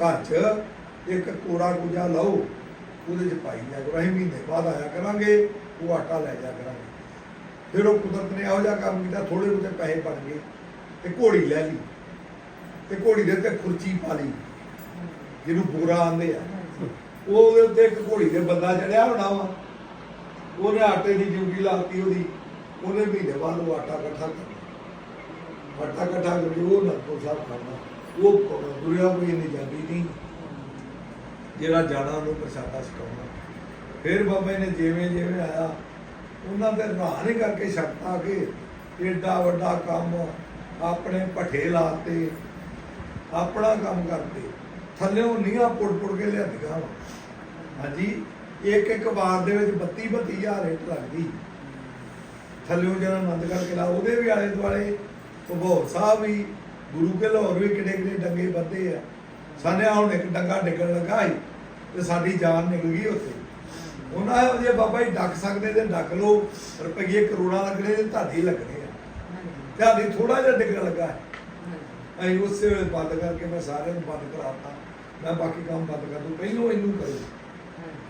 ਘਰ 'ਚ ਇੱਕ ਕੋੜਾ ਕੁਜਾ ਲਓ, ਉਹਦੇ 'ਚ ਪਾਈ ਜਾ ਕਰੋ। ਅਸੀਂ ਮਹੀਨੇ ਬਾਅਦ ਆਇਆ ਕਰਾਂਗੇ, ਉਹ ਆਟਾ ਲੈ ਜਾ ਕਰਾਂਗੇ। ਫਿਰ ਉਹ ਕੁਦਰਤ ਨੇ ਇਹੋ ਜਿਹਾ ਕੰਮ ਕੀਤਾ ਥੋੜੇ ਬਹੁਤੇ ਪੈਸੇ ਬਣ ਗਏ ਤੇ ਘੋੜੀ ਲੈ ਲਈ। ਤੇ ਘੋੜੀ ਦੇ ਉੱਤੇ ਖੁਰਚੀ ਪਾ ਲਈ, ਜਿਹਨੂੰ ਬੂਰਾ ਆਂਦੇ ਆ। ਉਹ ਉਹਦੇ ਉੱਤੇ ਇੱਕ ਘੋੜੀ ਦੇ ਬੰਦਾ ਚੜਿਆ ਹੋਣਾ ਵਾ। ਉਹਨੇ ਆਟੇ ਦੀ ਡਿਊਟੀ ਲਾਤੀ ਉਹਦੀ, ਉਹਨੇ ਮਹੀਨੇ ਬਾਅਦ ਉਹ ਆਟਾ ਇਕੱਠਾ ਕਰਨਾ ਆਟਾ ਇਕੱਠਾ ਕਰਕੇ ਉਹ ਨਰਪੁਰ ਸਾਹਿਬ ਕਰਨਾ ਉਹ ਦੁਨੀਆ ਕੋਈ ਨਹੀਂ ਜਾਂਦੀ ਨਹੀਂ ਜਿਹੜਾ ਜਾਣਾ ਉਹਨੂੰ ਪ੍ਰਸ਼ਾਦਾ ਛਕਾਉਣਾ। ਫਿਰ ਬਾਬਾ ਨੇ ਜਿਵੇਂ ਜਿਵੇਂ ਆਇਆ, ਉਹਨਾਂ ਤੇ ਰਾਹ ਕਰਕੇ ਛੱਡਤਾ ਕਿ ਏਡਾ ਵੱਡਾ ਕੰਮ ਆਪਣੇ ਭੱਠੇ ਲਾਤੇ, ਆਪਣਾ ਕੰਮ ਕਰਦੇ। ਥੱਲਿਓਂ ਨੀਹਾਂ ਪੁੜ ਪੁੜ ਕੇ ਲਿਆਂਦੀਆਂ ਵਾਂ। ਹਾਂਜੀ, ਇੱਕ ਇੱਕ ਵਾਰ ਦੇ ਵਿੱਚ 32 32000 ਰੇਟ ਲੱਗਦੀ। ਥੱਲਿਓਂ ਜਿਹੜਾ ਆਨੰਦਗੜ੍ਹ ਕਿਲਾ ਉਹਦੇ ਵੀ ਆਲੇ ਦੁਆਲੇ ਭਗੌਰ ਸਾਹਿਬ ਵੀ ਗੁਰੂ ਕੇ ਲਾਹੌਰ ਵੀ ਕਿੱਡੇ ਕਿੱਡੇ ਡੰਗੇ ਬੱਧੇ ਆ। ਸਾਨੇ ਹੁਣ ਇੱਕ ਡੰਗਾ ਡਿੱਗਣ ਲੱਗਾ ਸੀ ਤੇ ਸਾਡੀ ਜਾਨ ਨਿਕਲ ਗਈ ਉੱਥੇ। ਉਹਨਾਂ ਇਹੋ ਬਾਬਾ ਜੀ ਡੱਕ ਸਕਦੇ ਤੇ ਡੱਕ ਲੋ ਰੁਪਈਏ ਕਰੋੜਾਂ ਲੱਗਣੇ ਤੇ ਤੁਹਾਡੇ ਲੱਗਣੇ ਆ। ਤੁਹਾਡੀ ਥੋੜਾ ਜਿਹਾ ਡਿੱਗਣ ਲੱਗਾ ਅਸੀਂ ਉਸੇ ਵੇਲੇ ਬੰਦ ਕਰਕੇ ਮੈਂ ਸਾਰਿਆਂ ਨੂੰ ਬੰਦ ਕਰਾਤਾ। ਮੈਂ ਬਾਕੀ ਕੰਮ ਬੰਦ ਕਰ ਦੂੰ। ਪਹਿਲੋਂ ਇਹਨੂੰ ਕਰੋ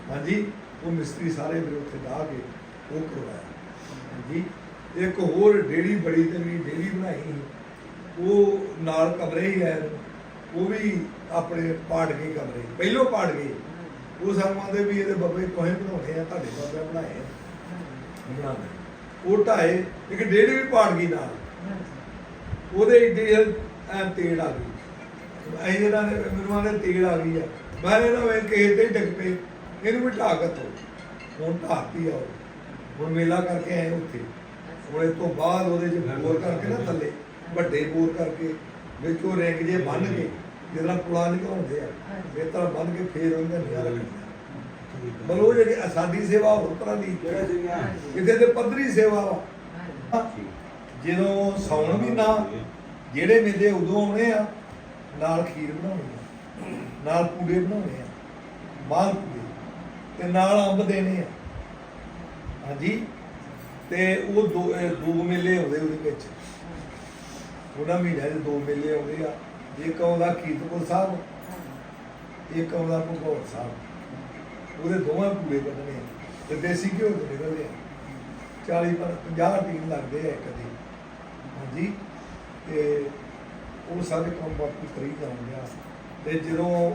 ਹਾਂਜੀ, ਉਹ ਮਿਸਤਰੀ ਸਾਰੇ ਮੇਰੇ ਉੱਥੇ ਡਾ ਕੇ ਉਹ ਕਰਵਾਇਆ। ਹਾਂਜੀ, ਇੱਕ ਹੋਰ ਡੇੜੀ ਬੜੀ ਤੇ ਵੀ ਡੇੜੀ ਬਣਾਈ ਸੀ। ਉਹ ਨਾਲ ਕਮਰੇ ਹੀ ਐ ਉਹ ਵੀ ਆਪਣੇ ਪਾੜ ਗਏ ਕਮਰੇ ਪਹਿਲੋਂ ਪਾੜ ਗਏ। ਉਹ ਸਾਨੂੰ ਆਂਦੇ ਵੀ ਇਹਦੇ ਬੱਬੇ ਕੋਹੇ ਬਣਾਉਣੇ ਆ ਤੁਹਾਡੇ ਬੱਬੇ ਬਣਾਏ ਆ। ਉਹ ਢਾਏ ਇੱਕ ਡੇੜੀ ਵੀ ਪਾੜ ਗਈ ਨਾਲ। ਉਹਦੇ ਇੱਡੇ ਐ ਤੇੜ ਆ ਗਈ। ਐ ਇਹਨਾਂ ਨੇ ਮੈਨੂੰ ਆਂਦੇ ਤੇੜ ਆ ਗਈ ਆ। ਮੈਂ ਇਹਨਾਂ ਵੇ ਕਿਸੇ ਤੇ ਹੀ ਡਿੱਗ ਪਏ। ਇਹਨੂੰ ਵੀ ਕੇ ਤੋ ਹੁਣ ਢਾਤੀ ਆ ਉਹ। ਹੁਣ ਮੇਲਾ ਕਰਕੇ ਆਏ ਉੱਥੇ। ਇਸ ਤੋਂ ਬਾਅਦ ਉਹਦੇ ਚ ਬੋਰ ਕਰਕੇ ਨਾ ਥੱਲੇ। ਵੱਡੇ ਬੋਰ ਕਰਕੇ ਵਿੱਚ ਉਹ ਰਿੰਗ ਜੇ ਬੰਨ ਕੇ ਜਿਹੜਾ ਪੁਲਾ ਨਿਕਾਉਂਦੇ ਆ ਇਹ ਤਰ੍ਹਾਂ ਬੰਨ ਕੇ ਫੇਰ ਉਹਨੇ ਨਿਆ ਰੱਖਣਾ ਪਰ ਉਹ ਜਿਹੜੀ ਸਾਡੀ ਸੇਵਾ ਹੋਰ ਤਰ੍ਹਾਂ ਦੀ ਕਿਤੇ ਤੇ ਪੱਧਰੀ ਸੇਵਾ ਵਾ। ਜਦੋਂ ਸੌਣ ਮਹੀਨਾ ਜਿਹੜੇ ਮੇਲੇ ਉਦੋਂ ਆਉਣੇ ਆ ਨਾਲ ਖੀਰ ਬਣਾਉਣੀ ਆ ਨਾਲ ਪੂੜੇ ਬਣਾਉਣੇ ਆ ਮਾਲ ਪੂੜੇ ਤੇ ਨਾਲ ਅੰਬ ਦੇਣੇ ਆ। ਹਾਂਜੀ। ਤੇ ਉਹ ਦੋ ਦੋ ਮੇਲੇ ਆਉਂਦੇ ਉਹਦੇ ਵਿੱਚ। ਉਹਨਾਂ ਮਹੀਨਿਆਂ ਦੇ ਦੋ ਮੇਲੇ ਆਉਂਦੇ ਆ, ਇੱਕ ਆਉਂਦਾ ਕੀਰਤਪੁਰ ਸਾਹਿਬ, ਇੱਕ ਆਉਂਦਾ ਭਗੌਰ ਸਾਹਿਬ। ਉਹਦੇ ਦੋਵਾਂ ਪੂੜੇ ਕੱਢਣੇ ਆ, ਤੇ ਦੇਸੀ ਘਿਓ ਦੇ ਨਿਕਲਦੇ ਆ। 40 ਪਰ 50 ਟੀਮ ਲੱਗਦੇ ਆ ਇੱਕ ਦੀ। ਹਾਂਜੀ, ਤੇ ਉਹ ਸਾਰੇ ਕੰਮ ਬਾਕੀ ਕਰੀ ਜਾਂਦੇ ਆ। ਤੇ ਜਦੋਂ